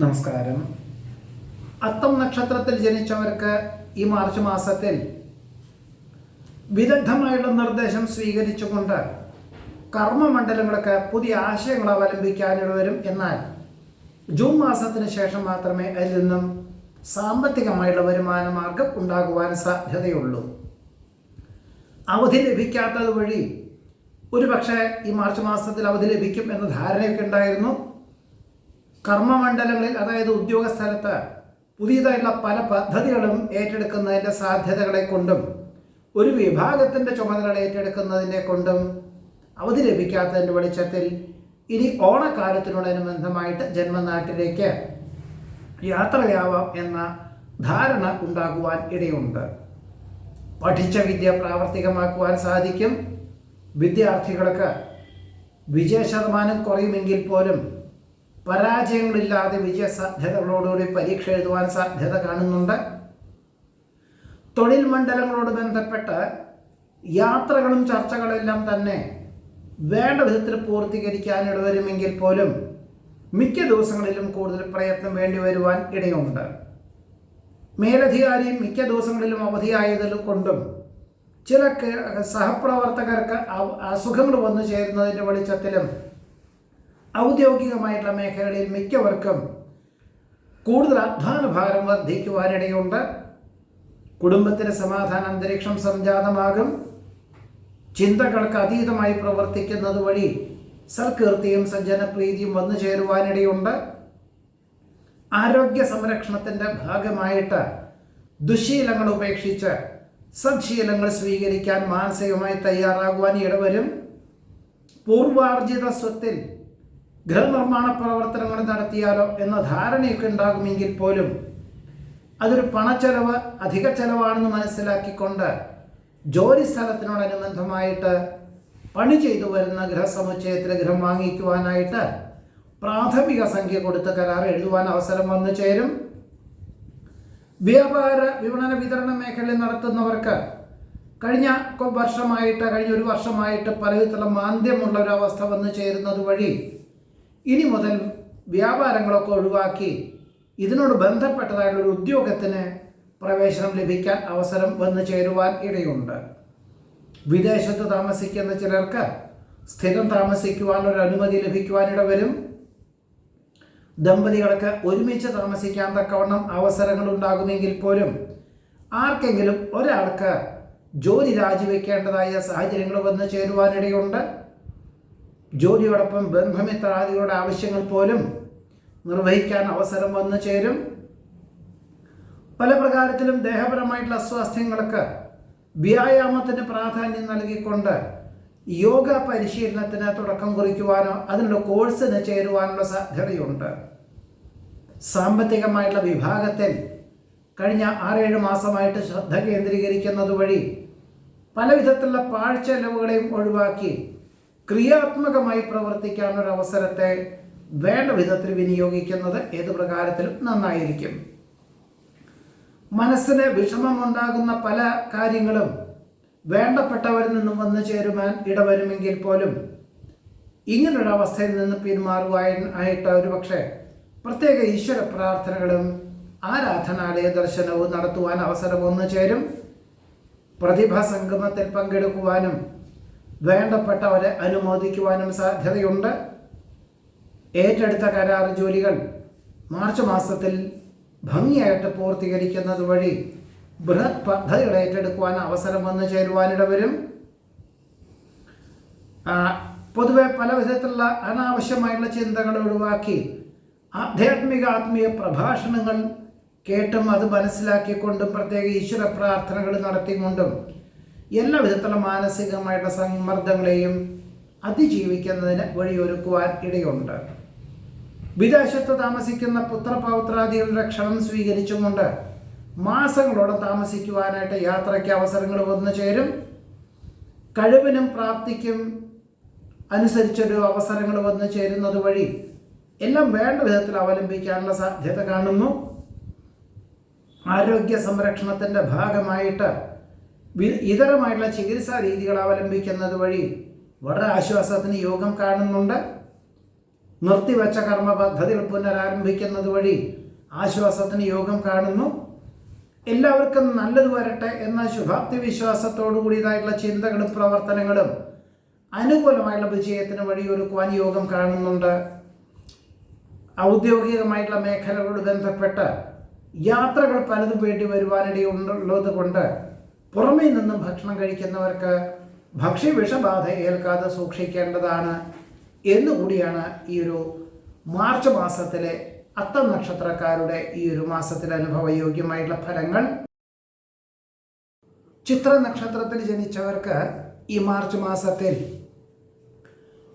നമസ്കാരം. അത്തം നക്ഷത്രത്തിൽ ജനിച്ചവർക്ക് ഈ മാർച്ച് മാസത്തിൽ വിദഗ്ധമായുള്ള നിർദ്ദേശം സ്വീകരിച്ചുകൊണ്ട് കർമ്മമണ്ഡലങ്ങൾക്ക് പുതിയ ആശയങ്ങൾ അവലംബിക്കാനിട വരും. എന്നാൽ ജൂൺ മാസത്തിന് ശേഷം മാത്രമേ അതിൽ നിന്നും സാമ്പത്തികമായുള്ള വരുമാന മാർഗം ഉണ്ടാകുവാൻ സാധ്യതയുള്ളൂ. അവധി ലഭിക്കാത്തത് വഴി ഒരുപക്ഷെ ഈ മാർച്ച് മാസത്തിൽ അവധി ലഭിക്കും എന്ന ധാരണയൊക്കെ ഉണ്ടായിരുന്നു. കർമ്മമണ്ഡലങ്ങളിൽ അതായത് ഉദ്യോഗ സ്ഥലത്ത് പുതിയതായിട്ടുള്ള പല പദ്ധതികളും ഏറ്റെടുക്കുന്നതിന്റെ സാധ്യതകളെ കൊണ്ടും ഒരു വിഭാഗത്തിന്റെ ചുമതലകൾ ഏറ്റെടുക്കുന്നതിനെ കൊണ്ടും അവധി ലഭിക്കാത്തതിന്റെ വെളിച്ചത്തിൽ ഇനി ഓണക്കാലത്തിനോടനുബന്ധമായിട്ട് ജന്മനാട്ടിലേക്ക് യാത്രയാവാം എന്ന ധാരണ ഉണ്ടാകുവാൻ ഇടയുണ്ട്. പഠിച്ച വിദ്യ പ്രാവർത്തികമാക്കുവാൻ സാധിക്കും. വിദ്യാർത്ഥികൾക്ക് വിജയ ശതമാനം കുറയുമെങ്കിൽ പോലും പരാജയങ്ങളില്ലാതെ വിജയ സാധ്യതകളോടുകൂടി പരീക്ഷ എഴുതുവാൻ സാധ്യത കാണുന്നുണ്ട്. തൊഴിൽ മണ്ഡലങ്ങളോട് ബന്ധപ്പെട്ട് യാത്രകളും ചർച്ചകളെല്ലാം തന്നെ വേണ്ട വിധത്തിൽ പൂർത്തീകരിക്കാൻ ഇടവരുമെങ്കിൽ പോലും മിക്ക ദിവസങ്ങളിലും കൂടുതൽ പ്രയത്നം വേണ്ടി വരുവാൻ ഇടയുണ്ട്. മേലധികാരി മിക്ക ദിവസങ്ങളിലും അവധിയായതിൽ കൊണ്ടും ചില സഹപ്രവർത്തകർക്ക് അസുഖങ്ങൾ വന്നു ചേരുന്നതിന്റെ വെളിച്ചത്തിലും ഔദ്യോഗികമായിട്ടുള്ള മേഖലകളിൽ മിക്കവർക്കും കൂടുതൽ അധ്വാന ഭാരം വർദ്ധിക്കുവാനിടയുണ്ട്. കുടുംബത്തിന് സമാധാന അന്തരീക്ഷം സംജാതമാകും. ചിന്തകൾക്ക് അതീതമായി പ്രവർത്തിക്കുന്നത് വഴി സൽകീർത്തിയും സജ്ജനപ്രീതിയും വന്നു ചേരുവാനിടയുണ്ട്. ആരോഗ്യ സംരക്ഷണത്തിന്റെ ഭാഗമായിട്ട് ദുശീലങ്ങൾ ഉപേക്ഷിച്ച് സദ്ശീലങ്ങൾ സ്വീകരിക്കാൻ മാനസികമായി തയ്യാറാകുവാൻ ഇടവരും. പൂർവാർജിത സ്വത്തിൽ ഗൃഹനിർമ്മാണ പ്രവർത്തനങ്ങൾ നടത്തിയാലോ എന്ന ധാരണയൊക്കെ ഉണ്ടാകുമെങ്കിൽ പോലും അതൊരു പണച്ചെലവ് അധിക ചെലവാണെന്ന് മനസ്സിലാക്കിക്കൊണ്ട് ജോലി സ്ഥലത്തിനോടനുബന്ധമായിട്ട് പണി ചെയ്തു വരുന്ന ഗൃഹസമുച്ചയത്തിലെ ഗൃഹം വാങ്ങിക്കുവാനായിട്ട് പ്രാഥമിക സംഖ്യ കൊടുത്ത് കരാർ എഴുതുവാൻ അവസരം വന്നു ചേരും. വ്യാപാര വിപണന വിതരണ മേഖലയിൽ നടത്തുന്നവർക്ക് കഴിഞ്ഞ വർഷമായിട്ട് കഴിഞ്ഞ ഒരു വർഷമായിട്ട് പലവിധത്തിലുള്ള മാന്ദ്യമുള്ള ഒരു അവസ്ഥ വന്നു ചേരുന്നത് വഴി ഇനി മുതൽ വ്യാപാരങ്ങളൊക്കെ ഒഴിവാക്കി ഇതിനോട് ബന്ധപ്പെട്ടതായിട്ടുള്ള ഒരു ഉദ്യോഗത്തിന് പ്രവേശനം ലഭിക്കാൻ അവസരം വന്നു ചേരുവാൻ ഇടയുണ്ട്. വിദേശത്ത് താമസിക്കുന്ന ചിലർക്ക് സ്ഥിരം താമസിക്കുവാൻ അനുമതി ലഭിക്കുവാനിട വരും ദമ്പതികൾക്ക് ഒരുമിച്ച് താമസിക്കാൻ തക്കവണ്ണം അവസരങ്ങൾ ഉണ്ടാകുമെങ്കിൽ പോലും ആർക്കെങ്കിലും ഒരാൾക്ക് ജോലി രാജിവെക്കേണ്ടതായ സാഹചര്യങ്ങൾ വന്നു ചേരുവാനിടയുണ്ട്. ജോലിയോടൊപ്പം ബന്ധമിത്രാദികളുടെ ആവശ്യങ്ങൾ പോലും നിർവഹിക്കാൻ അവസരം വന്നു ചേരും. പല പ്രകാരത്തിലും ദേഹപരമായിട്ടുള്ള അസ്വാസ്ഥ്യങ്ങൾക്ക് വ്യായാമത്തിന് പ്രാധാന്യം നൽകിക്കൊണ്ട് യോഗ പരിശീലനത്തിന് തുടക്കം കുറിക്കുവാനോ അതിനുള്ള കോഴ്സിന് ചേരുവാനുള്ള സാധ്യതയുണ്ട്. സാമ്പത്തികമായിട്ടുള്ള വിഭാഗത്തിൽ കഴിഞ്ഞ ആറേഴ് മാസമായിട്ട് ശ്രദ്ധ കേന്ദ്രീകരിക്കുന്നത് വഴി പല വിധത്തിലുള്ള പാഴ്ചെലവുകളെയും ഒഴിവാക്കി ക്രിയാത്മകമായി പ്രവർത്തിക്കാനൊരു അവസരത്തെ വേണ്ട വിധത്തിൽ വിനിയോഗിക്കുന്നത് ഏത് പ്രകാരത്തിലും നന്നായിരിക്കും. മനസ്സിന് വിഷമമുണ്ടാകുന്ന പല കാര്യങ്ങളും വേണ്ടപ്പെട്ടവരിൽ നിന്നും വന്നു ചേരുവാൻ ഇടവരുമെങ്കിൽ പോലും ഇങ്ങനൊരു അവസ്ഥയിൽ നിന്ന് പിന്മാറുവാനായിട്ട് ഒരു പക്ഷേ പ്രത്യേക ഈശ്വര പ്രാർത്ഥനകളും ആരാധനാലയ ദർശനവും നടത്തുവാൻ അവസരം വന്നു ചേരും. പ്രതിഭാ സംഗമത്തിൽ പങ്കെടുക്കുവാനും വേണ്ടപ്പെട്ടവരെ അനുമോദിക്കുവാനും സാധ്യതയുണ്ട്. ഏറ്റെടുത്ത കരാർ ജോലികൾ മാർച്ച് മാസത്തിൽ ഭംഗിയായിട്ട് പൂർത്തീകരിക്കുന്നത് വഴി ബൃഹത് പദ്ധതികൾ ഏറ്റെടുക്കുവാൻ അവസരം വന്നു ചേരുവാനിട വരും പൊതുവെ പല വിധത്തിലുള്ള അനാവശ്യമായുള്ള ചിന്തകൾ ഒഴിവാക്കി ആധ്യാത്മിക ആത്മീയ പ്രഭാഷണങ്ങൾ കേട്ടും അത് മനസ്സിലാക്കിക്കൊണ്ടും പ്രത്യേക ഈശ്വര പ്രാർത്ഥനകൾ നടത്തിക്കൊണ്ടും എല്ലാ വിധത്തിലുള്ള മാനസികമായിട്ടുള്ള സമ്മർദ്ദങ്ങളെയും അതിജീവിക്കുന്നതിന് വഴിയൊരുക്കുവാൻ ഇടയുണ്ട്. വിദേശത്ത് താമസിക്കുന്ന പുത്രപൗത്രാദികളുടെ ക്ഷണം സ്വീകരിച്ചുകൊണ്ട് മാസങ്ങളോടെ താമസിക്കുവാനായിട്ട് യാത്രയ്ക്ക് അവസരങ്ങൾ വന്നു ചേരും. കഴിവിനും പ്രാപ്തിക്കും അനുസരിച്ചൊരു അവസരങ്ങൾ വന്നു ചേരുന്നത് വഴി എല്ലാം വേണ്ട വിധത്തിൽ അവലംബിക്കാനുള്ള സാധ്യത കാണുന്നു. ആരോഗ്യ സംരക്ഷണത്തിന്റെ ഭാഗമായിട്ട് ഇതരമായിട്ടുള്ള ചികിത്സാ രീതികൾ അവലംബിക്കുന്നത് വഴി വളരെ ആശ്വാസത്തിന് യോഗം കാണുന്നുണ്ട്. നിർത്തിവച്ച കർമ്മ പദ്ധതികൾ പുനരാരംഭിക്കുന്നത് വഴി ആശ്വാസത്തിന് യോഗം കാണുന്നു. എല്ലാവർക്കും നല്ലത് വരട്ടെ എന്ന ശുഭാപ്തി വിശ്വാസത്തോടു കൂടിയതായിട്ടുള്ള ചിന്തകളും പ്രവർത്തനങ്ങളും അനുകൂലമായുള്ള വിജയത്തിന് വഴിയൊരുക്കുവാൻ യോഗം കാണുന്നുണ്ട്. ഔദ്യോഗികമായിട്ടുള്ള മേഖലകളോട് ബന്ധപ്പെട്ട് യാത്രകൾ പലതും വേണ്ടി വരുവാനിടയുള്ളത് കൊണ്ട് പുറമേ നിന്നും ഭക്ഷണം കഴിക്കുന്നവർക്ക് ഭക്ഷ്യവിഷബാധ ഏൽക്കാതെ സൂക്ഷിക്കേണ്ടതാണ് എന്നുകൂടിയാണ് ഈ ഒരു മാർച്ച് മാസത്തിലെ അത്തം നക്ഷത്രക്കാരുടെ ഈ ഒരു മാസത്തിൽ അനുഭവയോഗ്യമായിട്ടുള്ള ഫലങ്ങൾ. ചിത്ര നക്ഷത്രത്തിൽ ജനിച്ചവർക്ക് ഈ മാർച്ച് മാസത്തിൽ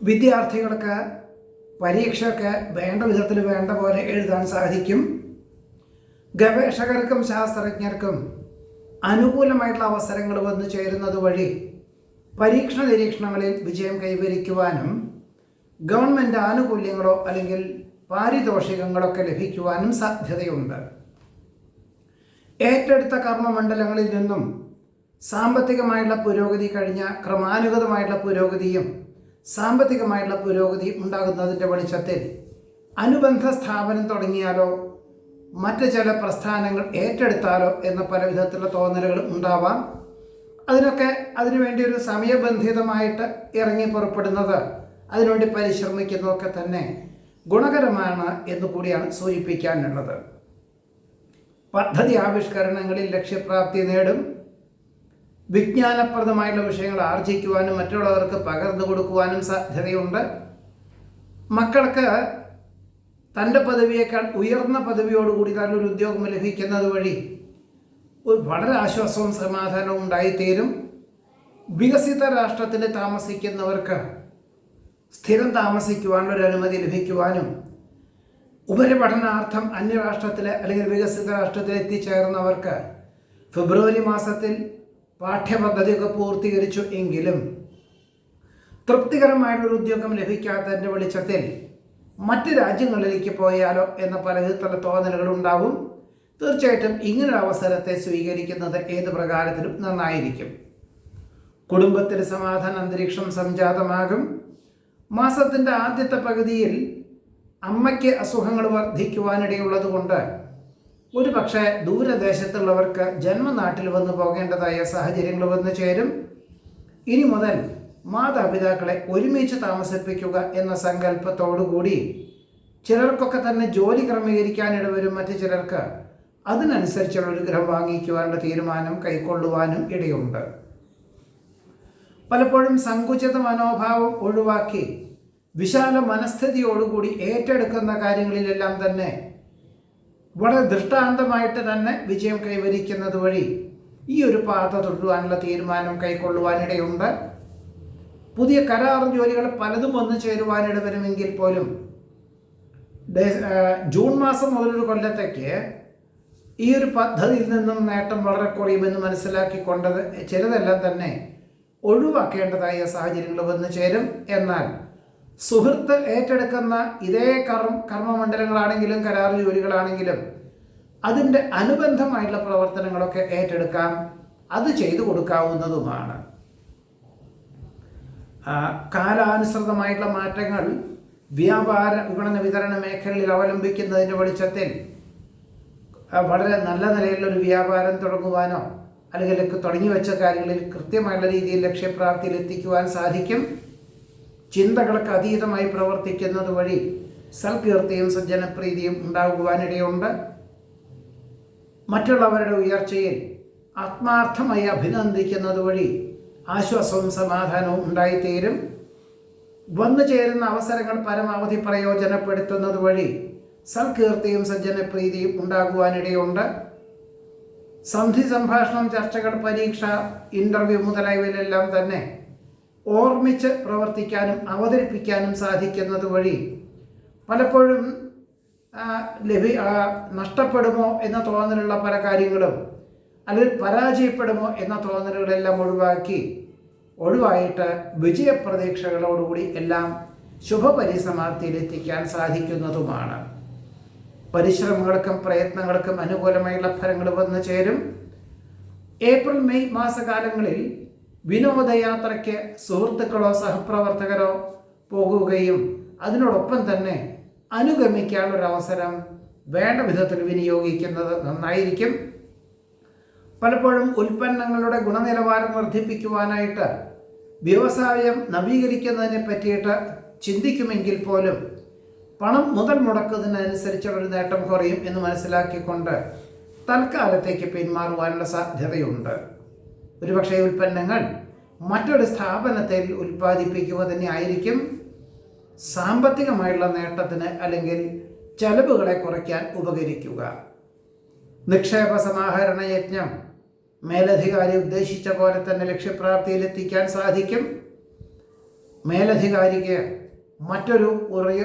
വിദ്യാർത്ഥികൾക്ക് പരീക്ഷയ്ക്ക് വേണ്ട വിധത്തിൽ വേണ്ട പോലെ എഴുതാൻ സാധിക്കും. ഗവേഷകർക്കും ശാസ്ത്രജ്ഞർക്കും അനുകൂലമായിട്ടുള്ള അവസരങ്ങൾ വന്നു ചേരുന്നത് വഴി പരീക്ഷണ നിരീക്ഷണങ്ങളിൽ വിജയം കൈവരിക്കുവാനും ഗവൺമെന്റ് ആനുകൂല്യങ്ങളോ അല്ലെങ്കിൽ പാരിതോഷികങ്ങളൊക്കെ ലഭിക്കുവാനും സാധ്യതയുണ്ട്. ഏറ്റെടുത്ത കർമ്മമണ്ഡലങ്ങളിൽ നിന്നും സാമ്പത്തികമായിട്ടുള്ള പുരോഗതി കഴിഞ്ഞ ക്രമാനുഗതമായിട്ടുള്ള പുരോഗതിയും സാമ്പത്തികമായിട്ടുള്ള പുരോഗതി ഉണ്ടാകുന്നതിന്റെ വെളിച്ചത്തിൽ അനുബന്ധ സ്ഥാപനം തുടങ്ങിയാലോ മറ്റ് ചില പ്രസ്ഥാനങ്ങൾ ഏറ്റെടുത്താലോ എന്ന പല വിധത്തിലുള്ള തോന്നലുകൾ ഉണ്ടാവാം. അതിനൊക്കെ അതിനുവേണ്ടി ഒരു സമയബന്ധിതമായിട്ട് ഇറങ്ങി പുറപ്പെടുന്നത് അതിനുവേണ്ടി പരിശ്രമിക്കുന്നതൊക്കെ തന്നെ ഗുണകരമാണ് എന്ന് കൂടിയാണ് സൂചിപ്പിക്കാനുള്ളത്. പദ്ധതി ആവിഷ്കരണങ്ങളിൽ ലക്ഷ്യപ്രാപ്തി നേടും. വിജ്ഞാനപ്രദമായിട്ടുള്ള വിഷയങ്ങൾ ആർജിക്കുവാനും മറ്റുള്ളവർക്ക് പകർന്നു കൊടുക്കുവാനും സാധ്യതയുണ്ട്. മക്കൾക്ക് തന്റെ പദവിയേക്കാൾ ഉയർന്ന പദവിയോടുകൂടി നല്ലൊരു ഉദ്യോഗം ലഭിക്കുന്നത് വഴി ഒരു വളരെ ആശ്വാസവും സമാധാനവും ഉണ്ടായിത്തീരും. വികസിത രാഷ്ട്രത്തിൽ താമസിക്കുന്നവർക്ക് സ്ഥിരം താമസിക്കുവാനുള്ള ഒരു അനുമതി ലഭിക്കുവാനും ഉപരിപഠനാർത്ഥം അന്യരാഷ്ട്രത്തിലെ അല്ലെങ്കിൽ വികസിത രാഷ്ട്രത്തിൽ എത്തിച്ചേർന്നവർക്ക് ഫെബ്രുവരി മാസത്തിൽ പാഠ്യപദ്ധതിയൊക്കെ പൂർത്തീകരിച്ചു എങ്കിലും തൃപ്തികരമായിട്ടുള്ള ഉദ്യോഗം ലഭിക്കാത്തതിന്റെ വെളിച്ചത്തിൽ മറ്റ് രാജ്യങ്ങളിലേക്ക് പോയാലോ എന്ന പല വിധത്തിലുള്ള തോന്നലുകളുണ്ടാവും തീർച്ചയായിട്ടും ഇങ്ങനൊരു അവസരത്തെ സ്വീകരിക്കുന്നത് ഏത് പ്രകാരത്തിലും നന്നായിരിക്കും. കുടുംബത്തിൽ സമാധാന അന്തരീക്ഷം സംജാതമാകും. മാസത്തിന്റെ ആദ്യത്തെ പകുതിയിൽ അമ്മയ്ക്ക് അസുഖങ്ങൾ വർദ്ധിക്കുവാനിടയുള്ളത് കൊണ്ട് ഒരു പക്ഷേ ദൂരദേശത്തുള്ളവർക്ക് ജന്മനാട്ടിൽ വന്നു പോകേണ്ടതായ സാഹചര്യങ്ങൾ വന്നു ചേരും. ഇനി മുതൽ മാതാപിതാക്കളെ ഒരുമിച്ച് താമസിപ്പിക്കുക എന്ന സങ്കല്പത്തോടുകൂടി ചിലർക്കൊക്കെ തന്നെ ജോലി ക്രമീകരിക്കാനിട വരും മറ്റു ചിലർക്ക്. അതിനനുസരിച്ചുള്ള ഒരു ഗൃഹം വാങ്ങിക്കുവാനുള്ള തീരുമാനം കൈക്കൊള്ളുവാനും ഇടയുണ്ട്. പലപ്പോഴും സങ്കുചിത മനോഭാവം ഒഴിവാക്കി വിശാല മനസ്ഥിതിയോടുകൂടി ഏറ്റെടുക്കുന്ന കാര്യങ്ങളിലെല്ലാം തന്നെ വളരെ ദൃഷ്ടാന്തമായിട്ട് തന്നെ വിജയം കൈവരിക്കുന്നത് വഴി ഈ ഒരു പാത തുടരുവാനുള്ള തീരുമാനം കൈക്കൊള്ളുവാനിടയുണ്ട്. പുതിയ കരാർ ജോലികൾ പലതും വന്നു ചേരുവാനിട വരുമെങ്കിൽ പോലും ജൂൺ മാസം മുതലൊരു കൊല്ലത്തേക്ക് ഈ ഒരു പദ്ധതിയിൽ നിന്നും നേട്ടം വളരെ കുറയുമെന്ന് മനസ്സിലാക്കിക്കൊണ്ടത് ചിലതെല്ലാം തന്നെ ഒഴിവാക്കേണ്ടതായ സാഹചര്യങ്ങൾ വന്നു ചേരും. എന്നാൽ സുഹൃത്ത് ഏറ്റെടുക്കുന്ന ഇതേ കർമ്മ കർമ്മമണ്ഡലങ്ങളാണെങ്കിലും കരാർ ജോലികളാണെങ്കിലും അതിന്റെ അനുബന്ധമായിട്ടുള്ള പ്രവർത്തനങ്ങളൊക്കെ ഏറ്റെടുക്കാം. അത് ചെയ്തു കൊടുക്കാവുന്നതുമാണ്. കാലാനുസൃതമായിട്ടുള്ള മാറ്റങ്ങൾ വ്യാപാര വിപണന വിതരണ മേഖലയിൽ അവലംബിക്കുന്നതിന്റെ വെളിച്ചത്തിൽ വളരെ നല്ല നിലയിലുള്ളൊരു വ്യാപാരം തുടങ്ങുവാനോ അല്ലെങ്കിൽ തുടങ്ങി വെച്ച കാര്യങ്ങളിൽ കൃത്യമായുള്ള രീതിയിൽ ലക്ഷ്യപ്രാപ്തിയിൽ എത്തിക്കുവാൻ സാധിക്കും. ചിന്തകൾക്ക് അതീതമായി പ്രവർത്തിക്കുന്നത് വഴി സൽകീർത്തിയും സജ്ജനപ്രീതിയും ഉണ്ടാകുവാനിടയുണ്ട്. മറ്റുള്ളവരുടെ ഉയർച്ചയിൽ ആത്മാർത്ഥമായി അഭിനന്ദിക്കുന്നത് വഴി ആശ്വാസവും സമാധാനവും ഉണ്ടായിത്തീരും. വന്നു ചേരുന്ന അവസരങ്ങൾ പരമാവധി പ്രയോജനപ്പെടുത്തുന്നത് വഴി സൽകീർത്തിയും സജ്ജനപ്രീതിയും ഉണ്ടാകുവാനിടയുണ്ട്. സന്ധി സംഭാഷണം ചർച്ചകൾ പരീക്ഷ ഇന്റർവ്യൂ മുതലായവയിലെല്ലാം തന്നെ ഓർമ്മിച്ച് പ്രവർത്തിക്കാനും അവതരിപ്പിക്കാനും സാധിക്കുന്നത് വഴി പലപ്പോഴും ലഭി നഷ്ടപ്പെടുമോ എന്ന തോന്നലുള്ള പല കാര്യങ്ങളും അല്ലെങ്കിൽ പരാജയപ്പെടുമോ എന്ന തോന്നലുകളെല്ലാം ഒഴിവാക്കി ഒഴിവായിട്ട് വിജയപ്രതീക്ഷകളോടുകൂടി എല്ലാം ശുഭപരിസമാപ്തിയിലെത്തിക്കാൻ സാധിക്കുന്നതുമാണ്. പരിശ്രമങ്ങൾക്കും പ്രയത്നങ്ങൾക്കും അനുകൂലമായുള്ള ഫലങ്ങൾ വന്നു ചേരും. ഏപ്രിൽ മെയ് മാസകാലങ്ങളിൽ വിനോദയാത്രയ്ക്ക് സുഹൃത്തുക്കളോ സഹപ്രവർത്തകരോ പോകുകയും അതിനോടൊപ്പം തന്നെ അനുഗമിക്കാനുള്ളൊരവസരം വേണ്ട വിധത്തിൽ വിനിയോഗിക്കുന്നത് നന്നായിരിക്കും. പലപ്പോഴും ഉൽപ്പന്നങ്ങളുടെ ഗുണനിലവാരം വർദ്ധിപ്പിക്കുവാനായിട്ട് വ്യവസായം നവീകരിക്കുന്നതിനെ പറ്റിയിട്ട് ചിന്തിക്കുമെങ്കിൽ പോലും പണം മുതൽ മുടക്കുന്നതിനനുസരിച്ചുള്ളൊരു നേട്ടം കുറയും എന്ന് മനസ്സിലാക്കിക്കൊണ്ട് തൽക്കാലത്തേക്ക് പിന്മാറുവാനുള്ള സാധ്യതയുണ്ട്. ഒരുപക്ഷെ ഉൽപ്പന്നങ്ങൾ മറ്റൊരു സ്ഥാപനത്തിൽ ഉൽപ്പാദിപ്പിക്കുക തന്നെ ആയിരിക്കും. സാമ്പത്തികമായുള്ള നേട്ടത്തിന് അല്ലെങ്കിൽ ചെലവുകളെ കുറയ്ക്കാൻ ഉപകരിക്കുക. നിക്ഷേപ സമാഹരണ യജ്ഞം മേലധികാരി ഉദ്ദേശിച്ച പോലെ തന്നെ ലക്ഷ്യപ്രാപ്തിയിലെത്തിക്കാൻ സാധിക്കും. മേലധികാരിക്ക് മറ്റൊരു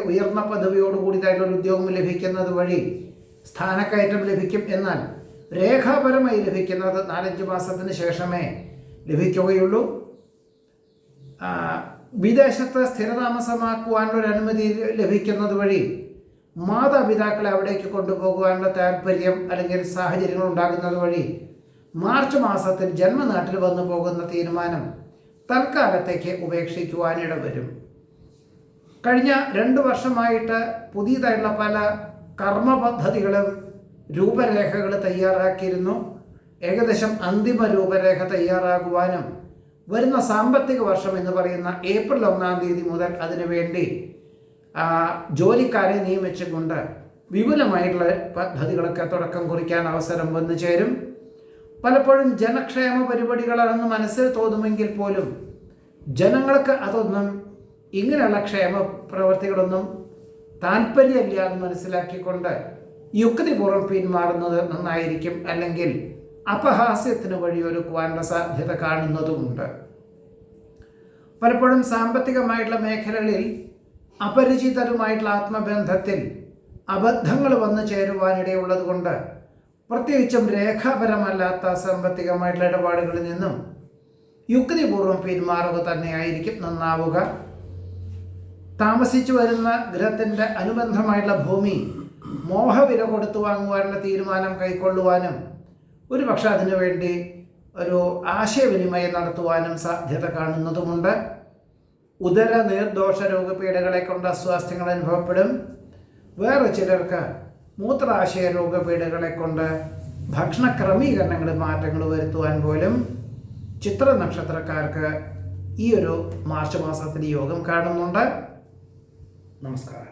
ഉയർന്ന തന്നെ ഒരു ഉദ്യോഗം ലഭിക്കുന്നത് വഴി സ്ഥാനക്കയറ്റം ലഭിക്കും എന്നാൽ രേഖാപരമായി ലഭിക്കുന്നത് നാലഞ്ച് മാസത്തിന് ശേഷമേ ലഭിക്കുകയുള്ളൂ. വിദേശത്ത് സ്ഥിരതാമസമാക്കുവാനുള്ള അനുമതി ലഭിക്കുന്നത് വഴി മാതാപിതാക്കളെ അവിടേക്ക് കൊണ്ടുപോകുവാനുള്ള താല്പര്യം അല്ലെങ്കിൽ സാഹചര്യങ്ങൾ ഉണ്ടാകുന്നത് വഴി മാർച്ച് മാസത്തിൽ ജന്മനാട്ടിൽ വന്നു പോകുന്ന തീരുമാനം തൽക്കാലത്തേക്ക് ഉപേക്ഷിക്കുവാനിട വരും കഴിഞ്ഞ രണ്ട് വർഷമായിട്ട് പുതിയതായിട്ടുള്ള പല കർമ്മ പദ്ധതികളും രൂപരേഖകൾ തയ്യാറാക്കിയിരുന്നു. ഏകദേശം അന്തിമ രൂപരേഖ തയ്യാറാകുവാനും വരുന്ന സാമ്പത്തിക വർഷം എന്ന് പറയുന്ന ഏപ്രിൽ ഒന്നാം തീയതി മുതൽ അതിനുവേണ്ടി ജോലിക്കാരെ നിയമിച്ചുകൊണ്ട് വിപുലമായിട്ടുള്ള പദ്ധതികളൊക്കെ തുടക്കം കുറിക്കാൻ അവസരം വന്നു ചേരും. പലപ്പോഴും ജനക്ഷേമ പരിപാടികളാണെന്ന് മനസ്സിൽ തോന്നുമെങ്കിൽ പോലും ജനങ്ങൾക്ക് അതൊന്നും ഇങ്ങനെയുള്ള ക്ഷേമ പ്രവർത്തികളൊന്നും താല്പര്യമില്ല എന്ന് മനസ്സിലാക്കിക്കൊണ്ട് യുക്തിപൂർവം പിന്മാറുന്നത് നന്നായിരിക്കും അല്ലെങ്കിൽ അപഹാസ്യത്തിന് വഴിയൊരുക്കുവാനുള്ള സാധ്യത കാണുന്നതുമുണ്ട്. പലപ്പോഴും സാമ്പത്തികമായിട്ടുള്ള മേഖലകളിൽ അപരിചിതരുമായിട്ടുള്ള ആത്മബന്ധത്തിൽ അബദ്ധങ്ങൾ വന്നു ചേരുവാനിടയുള്ളത് കൊണ്ട് പ്രത്യേകിച്ചും രേഖാപരമല്ലാത്ത സാമ്പത്തികമായിട്ടുള്ള ഇടപാടുകളിൽ നിന്നും യുക്തിപൂർവം പിന്മാറുക തന്നെയായിരിക്കും നന്നാവുക. താമസിച്ചു വരുന്ന ഗ്രഹത്തിന്റെ അനുബന്ധമായിട്ടുള്ള ഭൂമി മോഹവില കൊടുത്തു വാങ്ങുവാനുള്ള തീരുമാനം കൈക്കൊള്ളുവാനും ഒരു പക്ഷെ അതിനുവേണ്ടി ഒരു ആശയവിനിമയം നടത്തുവാനും സാധ്യത കാണുന്നതുമുണ്ട്. ഉദര നീർദോഷ രോഗപീഠകളെ കൊണ്ട് അസ്വാസ്ഥ്യങ്ങൾ അനുഭവപ്പെടും. വേറെ ചിലർക്ക് മൂത്രാശയ രോഗപീഠകളെ കൊണ്ട് ഭക്ഷണ ക്രമീകരണങ്ങളിൽ മാറ്റങ്ങൾ വരുത്തുവാൻ പോലും ചിത്ര നക്ഷത്രക്കാർക്ക് ഈ ഒരു മാർച്ച് മാസത്തിൽ യോഗം കാണുന്നുണ്ട്. നമസ്കാരം.